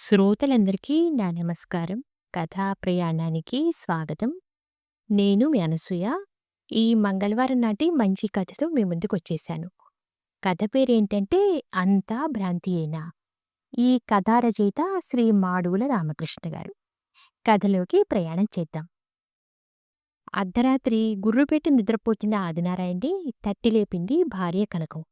శ్రోతలందరికీ నా నమస్కారం. కథా ప్రయాణానికి స్వాగతం. నేను మీ అనసూయ. ఈ మంగళవారం నాటి మంచి కథతో మీ ముందుకొచ్చేశాను. కథ పేరేంటంటే 'అంతా భ్రాంతియేనా'. ఈ కథా రచయిత శ్రీ మాడుగుల రామకృష్ణ గారు. కథలోకి ప్రయాణం చేద్దాం. అర్ధరాత్రి గుర్రుపెట్టి నిద్రపోతున్న ఆదినారాయణి తట్టి లేపింది భార్య కనకం.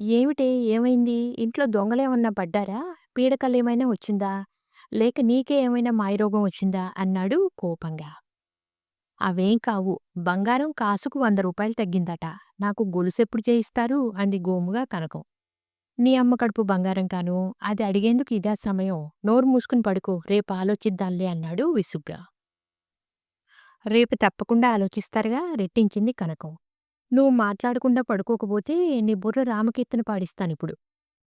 ఏమిటే ఏమైంది? ఇంట్లో దొంగలేమన్నా పడ్డారా? పీడకలేమైనా వచ్చిందా? లేక నీకే ఏమైనా మాయరోగం వచ్చిందా? అన్నాడు కోపంగా. అవేం కావు. బంగారం కాసుకు వంద రూపాయలు తగ్గిందట. నాకు గొలుసెప్పుడు చేయిస్తారు? అంది గోముగా కనకం. నీ అమ్మ కడుపు బంగారం కాను. అది అడిగేందుకు ఇదా సమయం? నోరు మూసుకుని పడుకో. రేపు ఆలోచిద్దాంలే అన్నాడు విసుగ్గా. రేపు తప్పకుండా ఆలోచిస్తారుగా రెట్టించింది కనకం. నువ్వు మాట్లాడకుండా పడుకోకపోతే నీ బుర్ర రామకీర్తన పాడిస్తానిప్పుడు.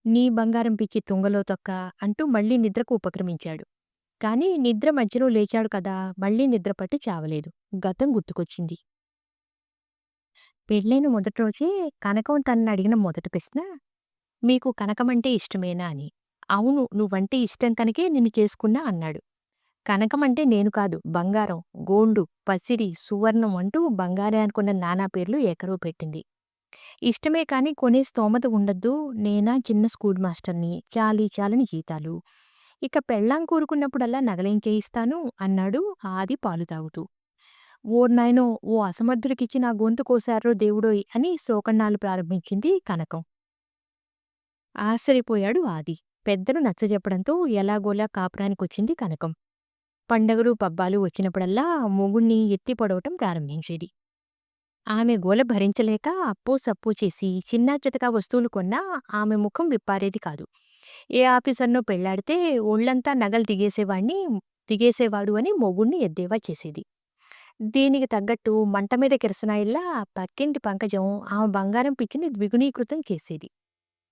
నీ బంగారం పిచ్చి తుంగలో తొక్క అంటూ మళ్ళీ నిద్రకు ఉపక్రమించాడు. కాని నిద్ర మధ్యలో లేచాడు కదా మళ్ళీ నిద్రపట్టి చావలేదు. గతం గుర్తుకొచ్చింది. పెళ్ళైన మొదటి రోజే కనకం తననడిగిన మొదటి ప్రశ్న మీకు కనకమంటే ఇష్టమేనా అని. అవును నువ్వంటే ఇష్టం కనుకే నిన్ను చేసుకున్నా అన్నాడు. కనకమంటే నేను కాదు బంగారం, గోండు, పసిడి, సువర్ణం అంటూ బంగారానికున్న నానా పేర్లు ఏకరువు పెట్టింది. ఇష్టమే కాని కొనే స్తోమత ఉండద్దు నేనా చిన్న స్కూల్ మాస్టర్ని. చాలీ చాలని జీతాలు. ఇక పెళ్ళాం కోరుకున్నప్పుడల్లా నగలేం చేయిస్తాను అన్నాడు ఆది పాలు తాగుతూ. ఓర్నాయనో ఓ అసమర్థుడికిచ్చి నా గొంతు కోశారో దేవుడోయ్ అని శోకన్నాలు ప్రారంభించింది కనకం. ఆశ్చర్యపోయాడు ఆది. పెద్దలు నచ్చజెప్పడంతో ఎలాగోలా కాపురానికొచ్చింది కనకం. పండగలు పబ్బాలు వచ్చినప్పుడల్లా మొగుణ్ణి ఎత్తి పొడవటం ప్రారంభించేది. ఆమె గోల భరించలేక అప్పూ సప్పు చేసి చిన్నాచితకా వస్తువులు కొన్నా ఆమె ముఖం విప్పారేది కాదు. ఏ ఆఫీసర్నో పెళ్ళాడితే ఒళ్ళంతా నగలు దిగేసేవాణ్ణి దిగేసేవాడు అని మొగుణ్ణి ఎద్దేవా చేసేది. దీనికి తగ్గట్టు మంటమీద కిరసనాయిల్లా పక్కింటి పంకజం ఆమె బంగారం పిచ్చిని ద్విగుణీకృతం చేసేది.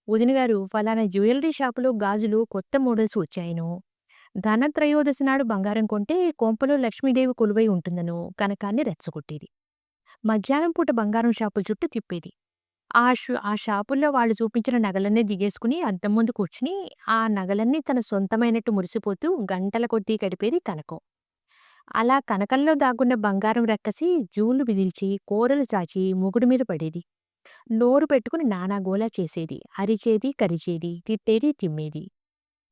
వదినగారు ఫలానా జ్యువెలరీ షాపులో గాజులు కొత్త మోడల్స్ వచ్చాయను ధనత్రయోదశి నాడు బంగారం కొంటే కొంపలో లక్ష్మీదేవి కొలువై ఉంటుందను కనకాన్ని రెచ్చగొట్టేది. మధ్యాహ్నం పూట బంగారం షాపుల చుట్టూ తిప్పేది. ఆ షు ఆ షాపుల్లో వాళ్ళు చూపించిన నగలన్నీ దిగేసుకుని అద్దం ముందు కూర్చుని ఆ నగలన్నీ తన సొంతమైనట్టు మురిసిపోతూ గంటల కొద్దీ గడిపేది కనకం. అలా కనకంలో దాగున్న బంగారం రెక్కసి జూలు విదిల్చి కూరలు చాచి ముగుడు మీద పడేది. నోరు పెట్టుకుని నానాగోలా చేసేది. అరిచేది కరిచేది. తిట్టేది తిమ్మేది.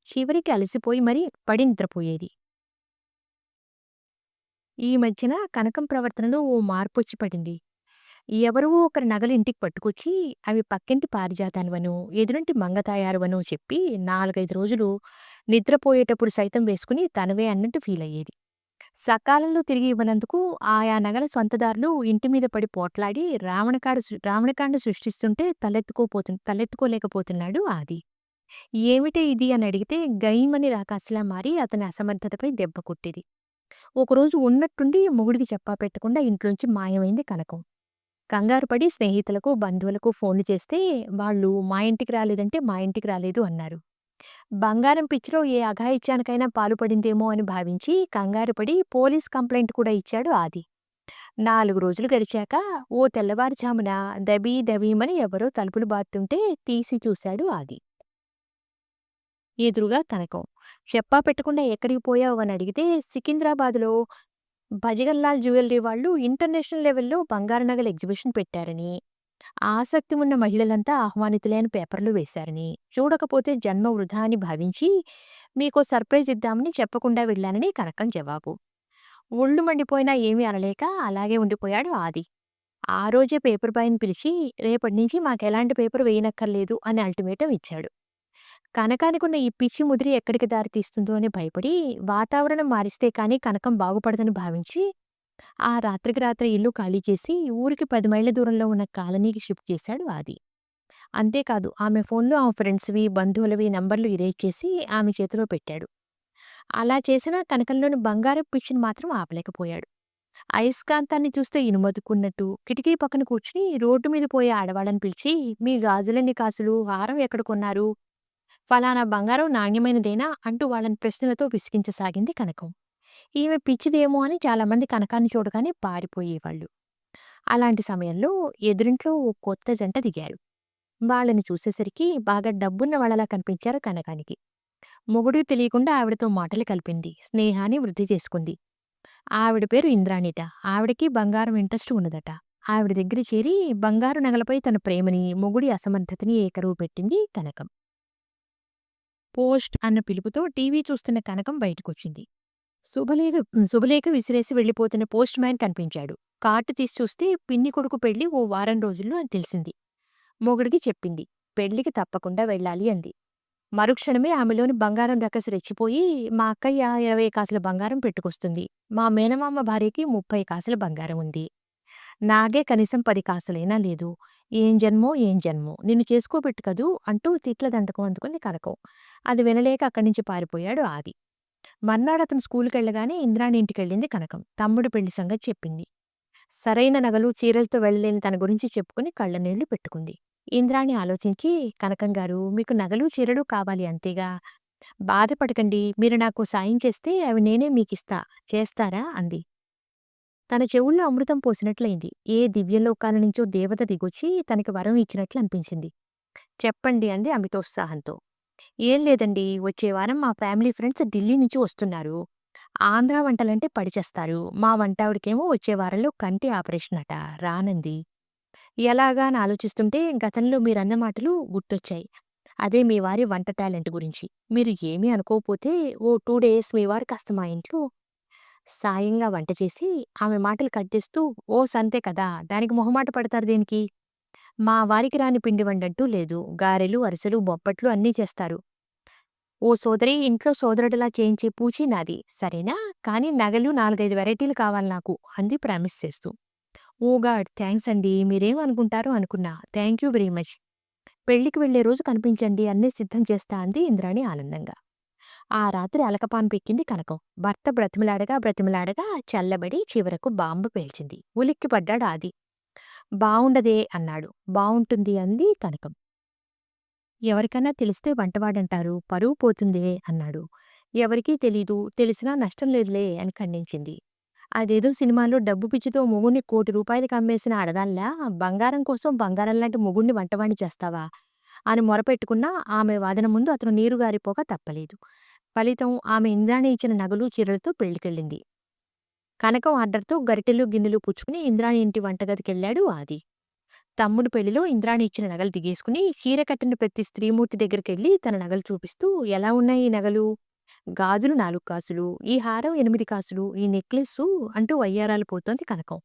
చివరికి అలసిపోయి మరీ పడి నిద్రపోయేది. ఈ మధ్యన కనకం ప్రవర్తనలో ఓ మార్పొచ్చి పడింది. ఎవరో ఒకరి నగలు ఇంటికి పట్టుకొచ్చి అవి పక్కింటి పారిజాతానివనో, ఎదురింటి మంగతాయారువను చెప్పి నాలుగైదు రోజులు నిద్రపోయేటప్పుడు సైతం వేసుకుని తనవే అన్నట్టు ఫీలయ్యేది. సకాలంలో తిరిగి ఇవ్వనందుకు ఆయా నగల సొంతదారులు ఇంటిమీద పడి పోట్లాడి రావణకాడ రావణకాండ సృష్టిస్తుంటే తలెత్తుకోపోతు తలెత్తుకోలేకపోతున్నాడు ఆది. ఏమిటే ఇది అని అడిగితే గైమని రాకాసిలా మారి అతని అసమర్థతపై దెబ్బ కొట్టేది. ఒకరోజు ఉన్నట్టుండి మొగుడికి చెప్పా పెట్టకుండా ఇంట్లోంచి మాయమైంది కనకం. కంగారుపడి స్నేహితులకు, బంధువులకు ఫోన్లు చేస్తే వాళ్ళు మా ఇంటికి రాలేదంటే మా ఇంటికి రాలేదు అన్నారు. బంగారం పిచ్చిలో ఏ అఘాయిత్యానికైనా పాలుపడిందేమో అని భావించి కంగారుపడి పోలీస్ కంప్లైంట్ కూడా ఇచ్చాడు ఆది. నాలుగు రోజులు గడిచాక ఓ తెల్లవారుజామున దబీ దబీమని ఎవరో తలుపులు బాతుంటే తీసి చూశాడు ఆది. ఎదురుగా కనకం. చెప్పా పెట్టకుండా ఎక్కడికి పోయావు అని అడిగితే సికింద్రాబాద్‌లో భజగల్లాల్ జ్యువెలరీ వాళ్ళు ఇంటర్నేషనల్ లెవెల్‌లో బంగారు నగల ఎగ్జిబిషన్ పెట్టారని, ఆసక్తి ఉన్న మహిళలంతా ఆహ్వానితులైన పేపర్లు వేశారని, చూడకపోతే జన్మ వృధా అని భావించి మీకో సర్ప్రైజ్ ఇద్దామని చెప్పకుండా వెళ్ళానని కనకం జవాబు. ఒళ్ళు మండిపోయినా ఏమీ అనలేక అలాగే ఉండిపోయాడు ఆది. ఆ రోజే పేపర్ బాయ్‌ని పిలిచి రేపట్నించి మాకెలాంటి పేపర్ వేయనక్కర్లేదు అని అల్టిమేటం ఇచ్చాడు. కనకానికున్న ఈ పిచ్చి ముదిరి ఎక్కడికి దారి తీస్తుందో అని భయపడి వాతావరణం మారిస్తే కానీ కనకం బాగుపడదని భావించి ఆ రాత్రికి రాత్రి ఇల్లు ఖాళీ చేసి ఊరికి పది మైళ్ళ దూరంలో ఉన్న కాలనీకి షిఫ్ట్ చేశాడు ఆది. అంతేకాదు ఆమె ఫోన్లో ఆమె ఫ్రెండ్స్‌వి, బంధువులవి నంబర్లు ఇరేజ్ చేసి ఆమె చేతిలో పెట్టాడు. అలా చేసిన కనకంలోని బంగారపు పిచ్చిని మాత్రం ఆపలేకపోయాడు. అయస్కాంతాన్ని చూస్తే ఇనుమతుకున్నట్టు కిటికీ పక్కన కూర్చుని రోడ్డు మీద పోయే ఆడవాళ్ళని పిలిచి మీ గాజులన్ని కాసులు, హారం ఎక్కడ కొన్నారు? ఫలానా బంగారం నాణ్యమైనదేనా అంటూ వాళ్ళని ప్రశ్నలతో విసిగించసాగింది కనకం. ఈమె పిచ్చిదేమో అని చాలామంది కనకాన్ని చూడగానే పారిపోయేవాళ్ళు. అలాంటి సమయంలో ఎదురింట్లో ఓ కొత్త జంట దిగారు. వాళ్ళని చూసేసరికి బాగా డబ్బున్న వాళ్ళలా కనిపించారు కనకానికి. మొగుడు తెలియకుండా ఆవిడతో మాటలు కలిపింది. స్నేహాన్ని వృద్ధి చేసుకుంది. ఆవిడ పేరు ఇంద్రాణిట. ఆవిడకి బంగారం ఇంట్రెస్ట్ ఉన్నదట. ఆవిడ దగ్గర చేరి బంగారు నగలపై తన ప్రేమని, మొగుడి అసమర్థతని ఏకరువు పెట్టింది కనకం. పోస్ట్ అన్న పిలుపుతో టీవీ చూస్తున్న కనకం బయటకొచ్చింది. శుభలేఖ శుభలేఖ విసిరేసి వెళ్ళిపోతున్న పోస్ట్ మ్యాన్ కనిపించాడు. కార్టు తీసి చూస్తే పిన్ని కొడుకు పెళ్ళి ఓ వారం రోజుల్లో అని తెలిసింది. మొగుడికి చెప్పింది. పెళ్ళికి తప్పకుండా వెళ్ళాలి అంది. మరుక్షణమే ఆమెలోని బంగారం రకసి రెచ్చిపోయి మా అక్కయ్య ఇరవై కాసుల బంగారం పెట్టుకొస్తుంది. మా మేనమామ భార్యకి ముప్పై కాసుల బంగారం ఉంది. నాగే కనీసం పది కాసులైనా లేదు. ఏం జన్మో ఏం జన్మో నిన్ను చేసుకోబెట్టు కదూ అంటూ తిట్ల దండకం అందుకుంది కనకం. అది వినలేక అక్కడ్నించి పారిపోయాడు ఆది. మర్నాడతను స్కూలుకెళ్ళగానే ఇంద్రాణి ఇంటికెళ్ళింది కనకం. తమ్ముడు పెళ్ళి సంగతి చెప్పింది. సరైన నగలు, చీరలతో వెళ్ళలేని తన గురించి చెప్పుకుని కళ్ళనీళ్ళు పెట్టుకుంది. ఇంద్రాణి ఆలోచించి కనకంగారూ మీకు నగలు, చీరలు కావాలి అంతేగా? బాధపడకండి. మీరు నాకు సాయం చేస్తే అవి నేనే మీకిస్తా. చేస్తారా? అంది. తన చెవుల్లో అమృతం పోసినట్లయింది. ఏ దివ్యలోకాల నుంచో దేవత దిగొచ్చి తనకి వరం ఇచ్చినట్లు అనిపించింది. చెప్పండి అంది అమితోత్సాహంతో. ఏం లేదండి వచ్చే వారం మా ఫ్యామిలీ ఫ్రెండ్స్ ఢిల్లీ నుంచి వస్తున్నారు. ఆంధ్రా వంటలంటే పడిచేస్తారు మా వంటావిడికేమో వచ్చే వారంలో కంటి ఆపరేషన్ అట. రానంది. ఎలాగా అని ఆలోచిస్తుంటే గతంలో మీరన్న మాటలు గుర్తొచ్చాయి. అదే మీ వారి వంట టాలెంట్ గురించి. మీరు ఏమీ అనుకోకపోతే ఓ టూ డేస్ మీ వారు కాస్త మా ఇంట్లో సాయంగా వంట చేసి ఆమె మాటలు కట్ చేస్తూ ఓ సంతే కదా! దానికి మొహమాట పడతారు దేనికి? మా వారికి రాని పిండి వండంటూ లేదు. గారెలు, అరిసెలు, బొప్పట్లు అన్నీ చేస్తారు. ఓ సోదరి ఇంట్లో సోదరుడిలా చేయించే పూచీ నాది. సరేనా? కానీ నగలు నాలుగైదు వెరైటీలు కావాలి నాకు అంది ప్రామిస్ చేస్తూ. ఓ గాడ్ థ్యాంక్స్ అండి మీరేం అనుకుంటారో అనుకున్నా. Thank you very much. పెళ్ళికి వెళ్ళే రోజు కనిపించండి అన్నీ సిద్ధం చేస్తా అంది ఇంద్రాణి ఆనందంగా. ఆ రాత్రి అలకపాన్ పెక్కింది కనకం. భర్త బ్రతిమలాడగా బ్రతిమలాడగా చల్లబడి చివరకు బాంబు పేల్చింది. ఉలిక్కిపడ్డాడు ఆది. బావుండదే అన్నాడు. బావుంటుంది అంది కనకం. ఎవరికన్నా తెలిస్తే వంటవాడంటారు. పరువు పోతుందే అన్నాడు. ఎవరికీ తెలీదు. తెలిసినా నష్టం లేదులే అని ఖండించింది. అదేదో సినిమాలో డబ్బు పిచ్చితో ముగుణ్ణి కోటి రూపాయలకి అమ్మేసిన అడదాల్లా బంగారం కోసం బంగారంలాంటి ముగుణ్ణి వంటవాణి చేస్తావా? అని మొరపెట్టుకున్నా ఆమె వాదన ముందు అతను నీరుగారిపోక తప్పలేదు. ఫలితం ఆమె ఇంద్రాణి ఇచ్చిన నగలు, చీరలతో పెళ్ళికెళ్ళింది. కనకం ఆర్డర్‌తో గరిటెలు, గిన్నెలు పుచ్చుకుని ఇంద్రాణి ఇంటి వంటగదికెళ్ళాడు ఆది. తమ్ముడు పెళ్ళిలో ఇంద్రాణి ఇచ్చిన నగలు దిగేసుకుని చీర కట్టిన ప్రతి స్త్రీమూర్తి దగ్గరికెళ్ళి తన నగలు చూపిస్తూ ఎలా ఉన్నాయి ఈ నగలు? గాజులు నాలుగు కాసులు, ఈ హారం ఎనిమిది కాసులు, ఈ నెక్లెస్ అంటూ వయ్యారాలు పోతోంది కనకం.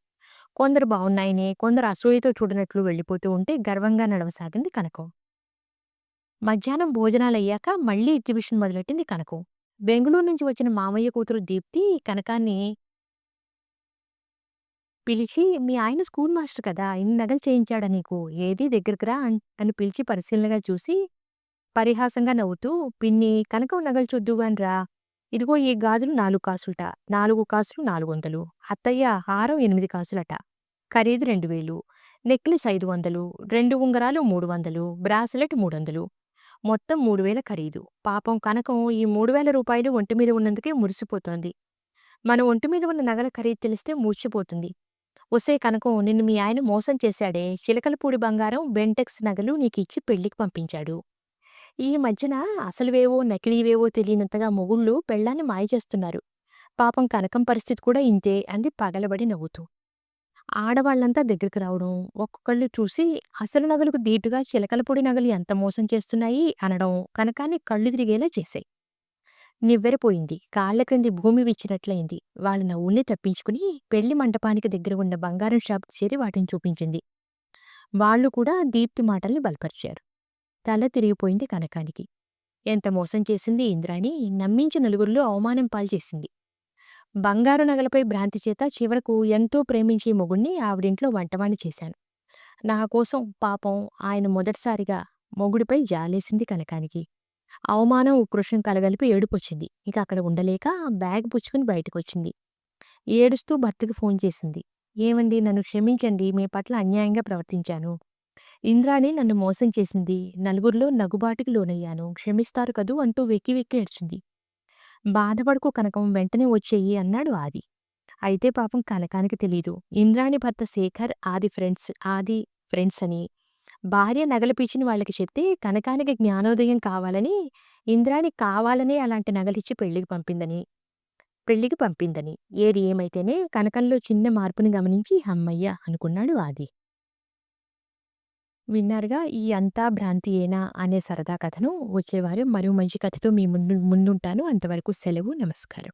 కొందరు బాగున్నాయనే కొందరు అసూయతో చూడనట్లు వెళ్ళిపోతూ ఉంటే గర్వంగా నడవసాగింది కనకం. మధ్యాహ్నం భోజనాలయ్యాక మళ్ళీ ఎగ్జిబిషన్ మొదలెట్టింది కనకం. బెంగళూరు నుంచి వచ్చిన మామయ్య కూతురు దీప్తి కనకాన్ని పిలిచి మీ ఆయన స్కూల్ మాస్టర్ కదా! ఇన్ని నగలు చేయించాడా నీకు? ఏదీ దగ్గరికి రా అని పిలిచి పరిశీలనగా చూసి పరిహాసంగా నవ్వుతూ పిన్నీ కనకం నగలు చూద్దువుగాని రా. ఇదిగో ఈ గాజులు నాలుగు కాసులట. నాలుగు కాసులు నాలుగొందలు. అత్తయ్య హారం ఎనిమిది కాసులట. ఖరీదు రెండు వేలు. నెక్లెస్ ఐదు వందలు. రెండు ఉంగరాలు మూడు వందలు. బ్రాసిలెట్ మూడొందలు. మొత్తం మూడు వేల ఖరీదు. పాపం కనకం ఈ మూడు వేల రూపాయలు ఒంటిమీద ఉన్నందుకే మురిసిపోతోంది. మన ఒంటిమీద ఉన్న నగల ఖరీదు తెలిస్తే మూర్చిపోతుంది ఒసేయ్ కనకం నిన్ను మీ ఆయన మోసం చేశాడే. చిలకలపూడి బంగారం, బెంటెక్స్ నగలు నీకిచ్చి పెళ్ళికి పంపించాడు. ఈ మధ్యన అసలువేవో నకిలీవేవో తెలియనంతగా మొగుళ్ళు పెళ్ళాన్ని మాయ చేస్తున్నారు. పాపం కనకం పరిస్థితి కూడా ఇంతే అంది పగలబడి నవ్వుతూ. ఆడవాళ్ళంతా దగ్గరికి రావడం, ఒక్కొక్కళ్ళు చూసి అసలు నగలకు దీటుగా చిలకలపొడి నగలు ఎంత మోసం చేస్తున్నాయి అనడం కనకాన్ని కళ్ళు తిరిగేలా చేశాయి. నివ్వెరపోయింది. కాళ్ళ క్రింది భూమి విచ్చినట్లయింది. వాళ్ళ నవ్వుల్ని తప్పించుకుని పెళ్ళి మంటపానికి దగ్గర ఉన్న బంగారం షాపుకి చేరి వాటిని చూపించింది. వాళ్ళు కూడా దీప్తి మాటల్ని బలపరిచారు. తల తిరిగిపోయింది కనకానికి. ఎంత మోసం చేసింది ఇంద్రాని నమ్మించి నలుగురిలో అవమానం పాల్చేసింది. బంగారు నగలపై భ్రాంతి చేత చివరకు ఎంతో ప్రేమించే మొగుణ్ణి ఆవిడింట్లో వంటవాణి చేశాను. నా కోసం పాపం ఆయన మొదటిసారిగా మొగుడిపై జాలేసింది కనకానికి. అవమానం, ఉక్రోషం కలగలిపి ఏడుపొచ్చింది. ఇక అక్కడ ఉండలేక బ్యాగ్ పుచ్చుకుని బయటకొచ్చింది. ఏడుస్తూ భర్తకి ఫోన్ చేసింది. ఏమండి నన్ను క్షమించండి. మీ పట్ల అన్యాయంగా ప్రవర్తించాను. ఇంద్రాణి నన్ను మోసం చేసింది. నలుగురిలో నగుబాటుకి లోనయ్యాను. క్షమిస్తారు కదూ అంటూ వెక్కి వెక్కి ఏడ్చింది. బాధపడుకో కనకం వెంటనే వచ్చేయి అన్నాడు ఆది. అయితే పాపం కనకానికి తెలీదు. ఇంద్రాణి భర్త శేఖర్ ఆది ఫ్రెండ్స్ ఆది ఫ్రెండ్స్ అని. భార్య నగలపిచ్చిన వాళ్ళకి చెప్తే కనకానికి జ్ఞానోదయం కావాలని ఇంద్రాణి కావాలనే అలాంటి నగలిచ్చి పెళ్ళికి పంపిందని పెళ్ళికి పంపిందని. ఏది ఏమైతేనే కనకంలో చిన్న మార్పుని గమనించి హమ్మయ్య! అనుకున్నాడు ఆది. విన్నారుగా ఈ 'అంతా భ్రాంతియేనా' అనే సరదా కథను. వచ్చేవారు మరో మంచి కథతో మీ ముందు ముందుంటాను. అంతవరకు సెలవు. నమస్కారం.